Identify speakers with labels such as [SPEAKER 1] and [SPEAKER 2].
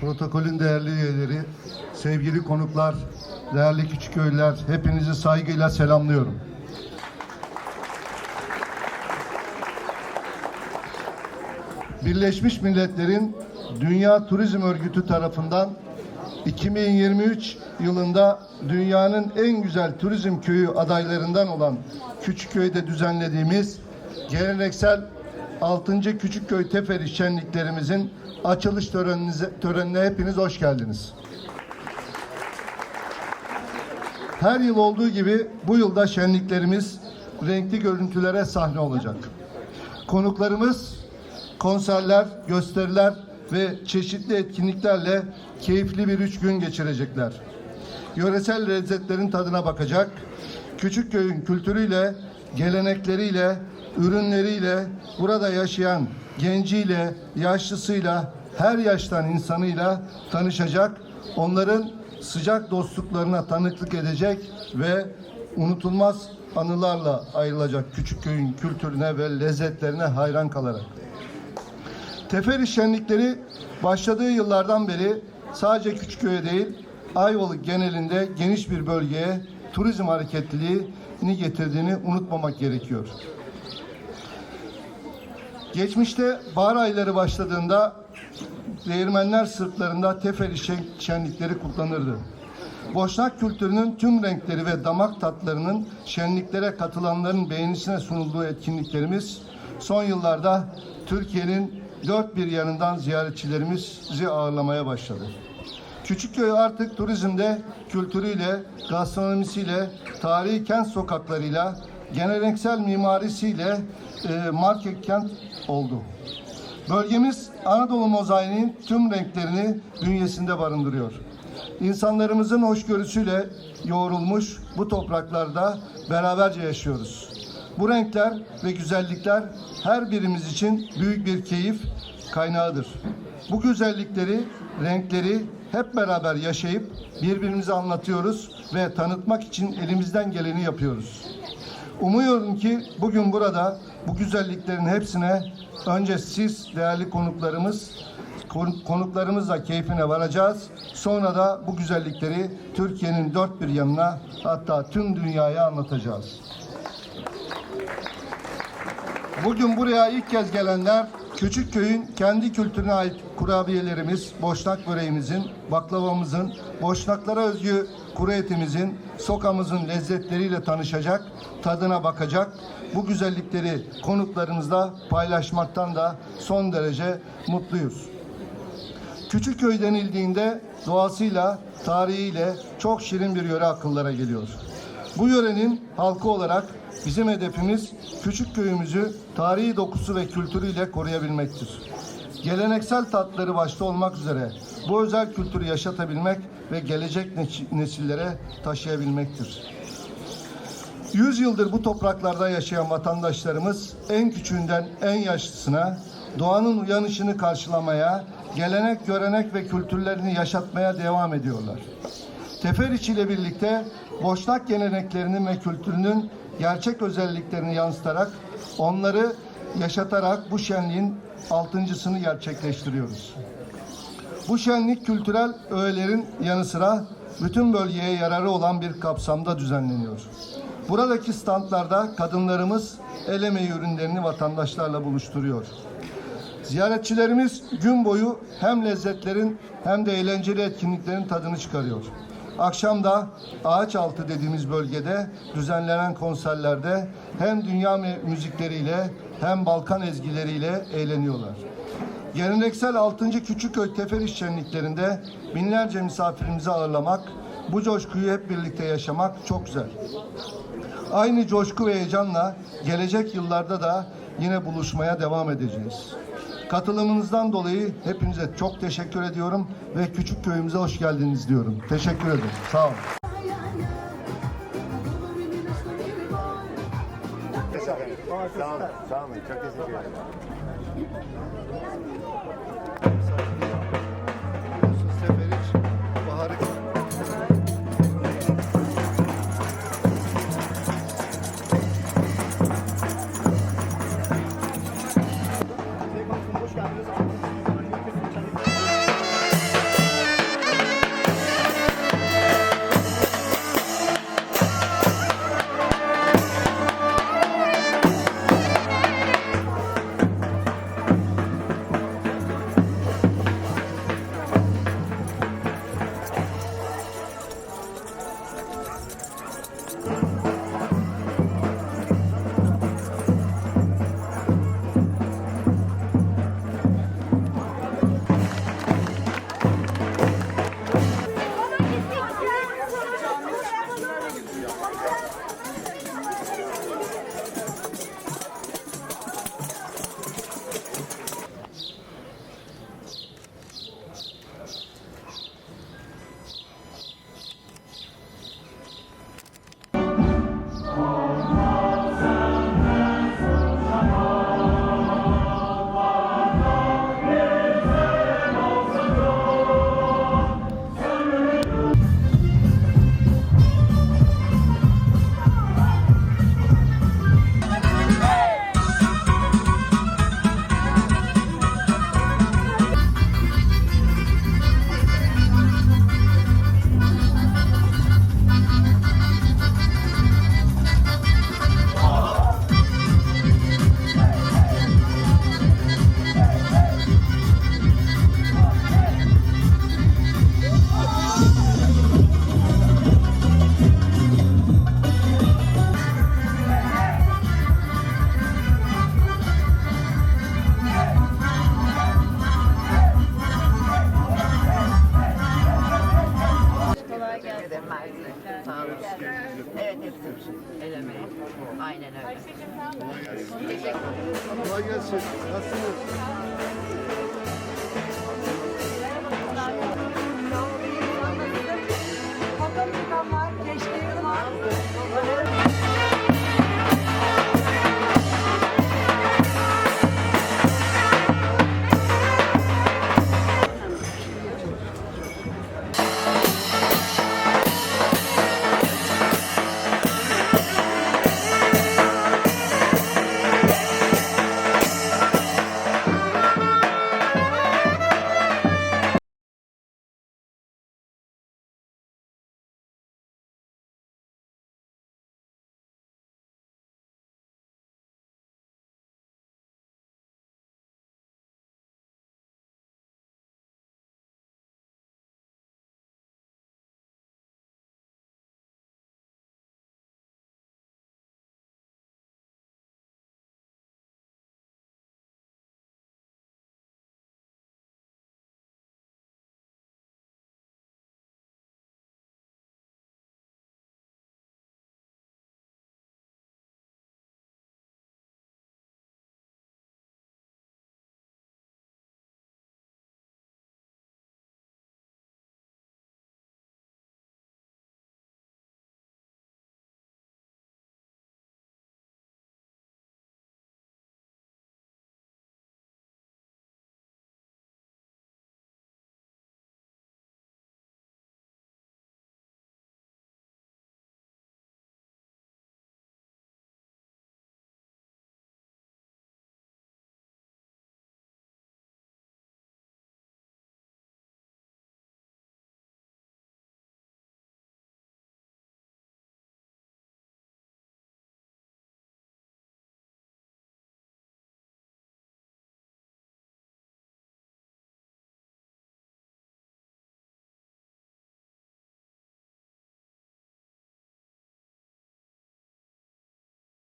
[SPEAKER 1] Protokolün değerli üyeleri, sevgili konuklar, değerli küçük köylüler, hepinizi saygıyla selamlıyorum. Birleşmiş Milletler'in Dünya Turizm Örgütü tarafından 2023 yılında dünyanın en güzel turizm köyü adaylarından olan Küçükköy'de düzenlediğimiz geleneksel 6. Küçükköy Teferi şenliklerimizin açılış töreninize, törenine hepiniz hoş geldiniz. Her yıl olduğu gibi bu yılda şenliklerimiz renkli görüntülere sahne olacak. Konuklarımız konserler, gösteriler ve çeşitli etkinliklerle keyifli bir üç gün geçirecekler. Yöresel lezzetlerin tadına bakacak, Küçükköy'ün kültürüyle, gelenekleriyle, ürünleriyle, burada yaşayan genciyle, yaşlısıyla, her yaştan insanıyla tanışacak, onların sıcak dostluklarına tanıklık edecek ve unutulmaz anılarla ayrılacak Küçükköy'ün kültürüne ve lezzetlerine hayran kalarak. Teferi şenlikleri başladığı yıllardan beri sadece Küçükköy'e değil, Ayvalık genelinde geniş bir bölgeye turizm hareketliliğini getirdiğini unutmamak gerekiyor. Geçmişte bahar ayları başladığında değirmenler sırtlarında teferi şen- şenlikleri kutlanırdı. Boşnak kültürünün tüm renkleri ve damak tatlarının şenliklere katılanların beğenisine sunulduğu etkinliklerimiz son yıllarda Türkiye'nin dört bir yanından ziyaretçilerimizi ağırlamaya başladı. Küçükköy artık turizmde kültürüyle, gastronomisiyle, tarihi kent sokaklarıyla, geleneksel mimarisiyle e, market kent oldu. Bölgemiz Anadolu mozaiğinin tüm renklerini bünyesinde barındırıyor. İnsanlarımızın hoşgörüsüyle yoğrulmuş bu topraklarda beraberce yaşıyoruz. Bu renkler ve güzellikler her birimiz için büyük bir keyif kaynağıdır. Bu güzellikleri, renkleri hep beraber yaşayıp birbirimize anlatıyoruz ve tanıtmak için elimizden geleni yapıyoruz. Umuyorum ki bugün burada bu güzelliklerin hepsine önce siz değerli konuklarımız kon- konuklarımızla keyfine varacağız. Sonra da bu güzellikleri Türkiye'nin dört bir yanına hatta tüm dünyaya anlatacağız. Bugün buraya ilk kez gelenler Küçükköy'ün kendi kültürüne ait kurabiyelerimiz, boşnak böreğimizin, baklavamızın, boşnaklara özgü kuru etimizin, sokamızın lezzetleriyle tanışacak, tadına bakacak. Bu güzellikleri konuklarımızla paylaşmaktan da son derece mutluyuz. Küçükköy denildiğinde doğasıyla, tarihiyle çok şirin bir yöre akıllara geliyor. Bu yörenin halkı olarak bizim hedefimiz küçük köyümüzü tarihi dokusu ve kültürüyle koruyabilmektir. Geleneksel tatları başta olmak üzere bu özel kültürü yaşatabilmek ve gelecek ne- nesillere taşıyabilmektir. 100 yıldır bu topraklarda yaşayan vatandaşlarımız en küçüğünden en yaşlısına doğanın uyanışını karşılamaya, gelenek, görenek ve kültürlerini yaşatmaya devam ediyorlar. Teferiç ile birlikte Boşnak geleneklerinin ve kültürünün gerçek özelliklerini yansıtarak, onları yaşatarak bu şenliğin altıncısını gerçekleştiriyoruz. Bu şenlik kültürel öğelerin yanı sıra bütün bölgeye yararı olan bir kapsamda düzenleniyor. Buradaki standlarda kadınlarımız el emeği ürünlerini vatandaşlarla buluşturuyor. Ziyaretçilerimiz gün boyu hem lezzetlerin hem de eğlenceli etkinliklerin tadını çıkarıyor. Akşam da ağaç altı dediğimiz bölgede düzenlenen konserlerde hem dünya mü- müzikleriyle hem Balkan ezgileriyle eğleniyorlar. Geleneksel 6. Küçükköy Teferiş şenliklerinde binlerce misafirimizi ağırlamak, bu coşkuyu hep birlikte yaşamak çok güzel. Aynı coşku ve heyecanla gelecek yıllarda da yine buluşmaya devam edeceğiz. Katılımınızdan dolayı hepinize çok teşekkür ediyorum ve küçük köyümüze hoş geldiniz diyorum. Teşekkür ederim. Sağ olun.
[SPEAKER 2] Sağ olun, sağ olun. Çok teşekkür ederim.
[SPEAKER 3] El emeği. Aynen öyle.
[SPEAKER 1] Kolay gelsin. Kolay gelsin. Nasılsınız?